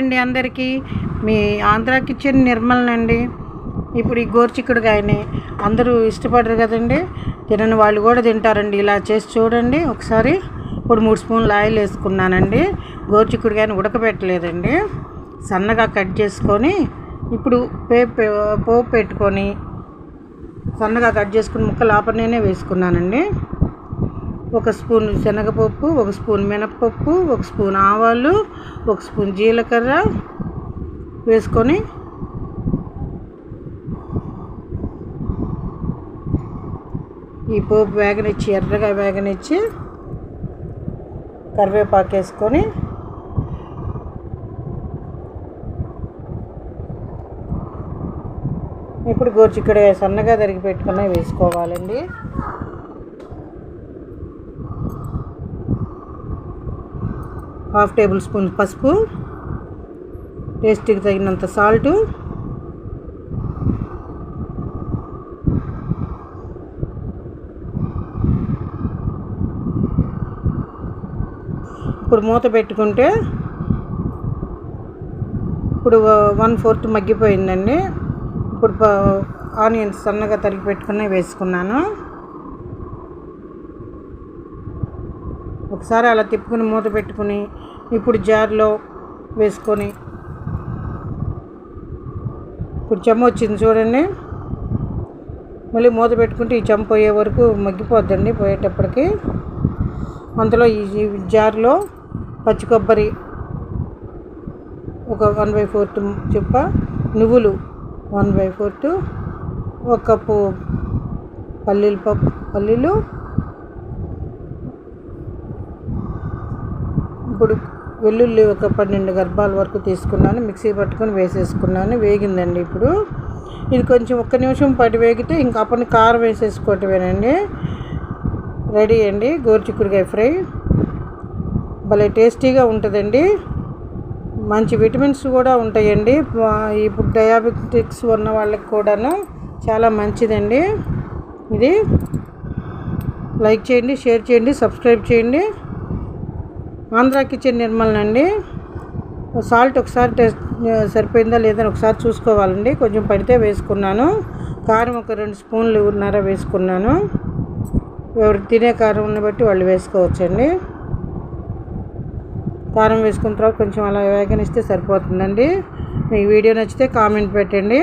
అండి అందరికీ. మీ ఆంధ్ర కిచెన్ నిర్మలనండి ఇప్పుడు ఈ గోరుచిక్కుడుకాయని అందరూ ఇష్టపడరు కదండి. తినని వాళ్ళు కూడా తింటారండి. ఇలా చేసి చూడండి. ఒకసారి ఇప్పుడు మూడు స్పూన్లు ఆయిల్ వేసుకున్నానండి. గోరుచిక్కుడుకాయని ఉడకబెట్టలేదండి. సన్నగా కట్ చేసుకొని ఇప్పుడు పే పోపు పెట్టుకొని సన్నగా కట్ చేసుకుని ముక్కలు ఆపనేనే వేసుకున్నానండి. ఒక స్పూన్ శనగపప్పు ఒక స్పూన్ మినప్పప్పు ఒక స్పూన్ ఆవాలు ఒక స్పూన్ జీలకర్ర వేసుకొని ఈ పోపు వేగనిచ్చి ఎర్రగా వేగనిచ్చి కరివేపాకు వేసుకొని ఇప్పుడు గోరుచిక్కుడు సన్నగా తరిగి పెట్టుకున్నవి వేసుకోవాలండి. హాఫ్ టేబుల్ స్పూన్ పసుపు టేస్ట్కి తగినంత సాల్టు. ఇప్పుడు మూత పెట్టుకుంటే ఇప్పుడు వన్ ఫోర్త్ మగ్గిపోయిందండి. ఇప్పుడు ఆనియన్స్ సన్నగా తరిగి పెట్టుకుని వేసుకున్నాను. ఒకసారి అలా తిప్పుకుని మూత పెట్టుకుని ఇప్పుడు జార్లో వేసుకొని ఇప్పుడు చెమ్మ వచ్చింది చూడండి. మళ్ళీ మూత పెట్టుకుంటే ఈ చెమ్మ పోయే వరకు మగ్గిపోద్దండి పోయేటప్పటికి. అందులో ఈ జార్లో పచ్చి కొబ్బరి ఒక వన్ బై ఫోర్త్ చెప్ప. నువ్వులు వన్ బై ఫోర్త్ ఒక కప్పు పల్లీలు పప్పు పల్లీలు ఇప్పుడు వెల్లుల్లి ఒక పన్నెండు గర్భాల వరకు తీసుకున్నాను. మిక్సీ పట్టుకొని వేసేసుకున్నాను. వేగిందండి ఇప్పుడు. ఇది కొంచెం ఒక్క నిమిషం పాటు వేగితే ఇంకా అప్పుడు కారం వేసేసుకోవటమేనండి. రెడీ అండి. గోరుచిక్కుడుకాయ ఫ్రై. భలే టేస్టీగా ఉంటుందండి. మంచి విటమిన్స్ కూడా ఉంటాయండి. ఇప్పుడు డయాబెటిక్స్ ఉన్న వాళ్ళకి కూడాను చాలా మంచిదండి. ఇది లైక్ చేయండి షేర్ చేయండి సబ్స్క్రైబ్ చేయండి. ఆంధ్ర కిచెన్ నిర్మలనండి సాల్ట్ ఒకసారి టెస్ట్ సరిపోయిందా లేదని ఒకసారి చూసుకోవాలండి. కొంచెం పడితే వేసుకున్నాను. కారం ఒక రెండు స్పూన్లు ఉన్నర వేసుకున్నాను. ఎవరికి తినే కారం బట్టి వాళ్ళు వేసుకోవచ్చండి. కారం వేసుకున్న తర్వాత కొంచెం అలా వేగనిస్తే సరిపోతుందండి. మీకు వీడియో నచ్చితే కామెంట్ పెట్టండి.